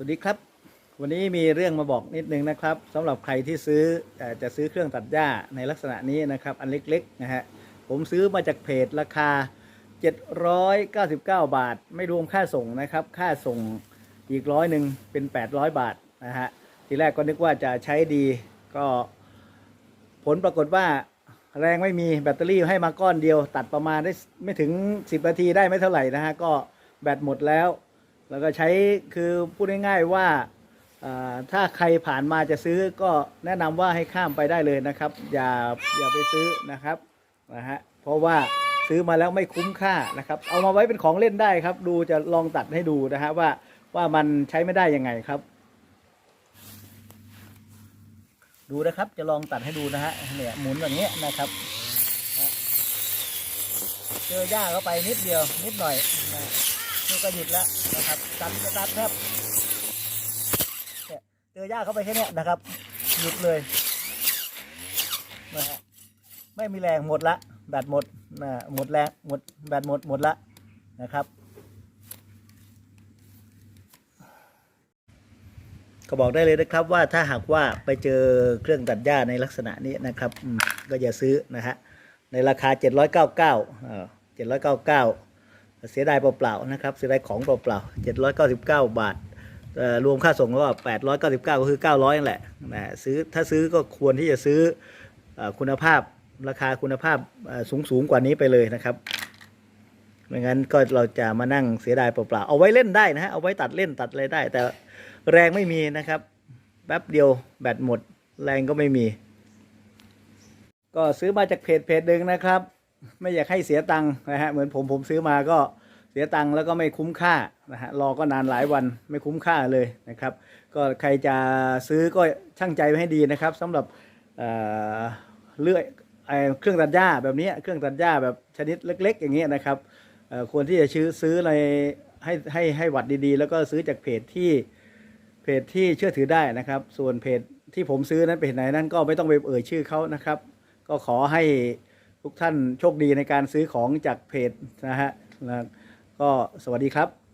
สวัสดีครับ วันนี้มีเรื่องมาบอกนิดนึงนะครับสำหรับใครที่ซื้ออ่อจะซื้อเครื่องตัดหญ้าในลักษณะนี้นะครับ อันเล็กๆนะฮะผมซื้อมาจากเพจราคา 799 บาท ไม่รวมค่าส่งนะครับ ค่าส่งอีกร้อยหนึ่งเป็น 800 บาทนะฮะทีแรกก็นึกว่าจะใช้ดีก็ผลปรากฏว่าแรงไม่มีแบตเตอรี่ให้มาก้อนเดียว ตัดประมาณได้ไม่ถึง 10 นาทีได้ไม่เท่าไหร่นะฮะก็แบตหมดแล้ว แล้วก็ใช้คือพูดง่ายๆว่าถ้าใครผ่านมาจะซื้อก็แนะนำว่าให้ข้ามไปได้เลยนะครับ อย่าอย่าไปซื้อนะครับนะฮะเพราะว่าซื้อมาแล้วไม่คุ้มค่านะครับ เอามาไว้เป็นของเล่นได้ครับ ดูจะลองตัดให้ดูนะฮะว่าว่ามันใช้ไม่ได้ยังไงครับ ดูนะครับ จะลองตัดให้ดูนะฮะเนี่ยหมุนอย่างเงี้นะครับเจอหญ้าเข้าไปนิดเดียวนิดหน่อยนะ นี่ก็หยุดแล้วนะครับตัดตัดครับเนี่ยเจอหญ้าเข้าไปแค่นี้นะครับ หยุดเลยนะฮะไม่มีแรงหมดละแบตหมดนะหมดแรงหมดแบตหมดหมดละนะครับ ก็บอกได้เลยนะครับว่าถ้าหากว่าไปเจอเครื่องตัดหญ้าในลักษณะนี้นะครับก็อย่าซื้อนะฮะในราคา 799เอ่อ799 เสียดายเปล่าๆนะครับเสียดายของเปล่าๆ799 บาทเอ่อรวมค่าส่งก็899 ก็คือ 900นั่นแหละนะซื้อถ้าซื้อก็ควรที่จะซื้ออคุณภาพราคาคุณภาพสูงสูงๆกว่านี้ไปเลยนะครับไม่งั้นก็เราจะมานั่งเสียดายเปล่าๆเอาไว้เล่นได้นะฮะเอาไว้ตัดเล่นตัดอะไรได้ แต่แรงไม่มีนะครับแป๊บเดียวแบตหมดแรงก็ไม่มี ก็ซื้อมาจากเพจเพจหนึ่งนะครับ ไม่อยากให้เสียตังค์นะฮะเหมือนผมผมซื้อมาก็เสียตังค์แล้วก็ไม่คุ้มค่านะฮะรอก็นานหลายวันไม่คุ้มค่าเลยนะครับ ก็ใครจะซื้อก็ช่างใจไว้ให้ดีนะครับสำหรับเลื่อยเครื่องตัดหญ้าแบบนี้เครื่องตัดหญ้าแบบชนิดเล็ก ๆ อย่างเงี้ยนะครับควรที่จะซื้อซื้อในให้ให้ให้วัดดีๆ แล้วก็ซื้อจากเพจที่เพจที่เชื่อถือได้นะครับ ส่วนเพจที่ผมซื้อนั้นเพจไหนนั้นก็ไม่ต้องไปเอ่ยชื่อเขานะครับ ก็ขอให้ ทุกท่านโชคดีในการซื้อของจากเพจนะฮะแล้วก็สวัสดีครับ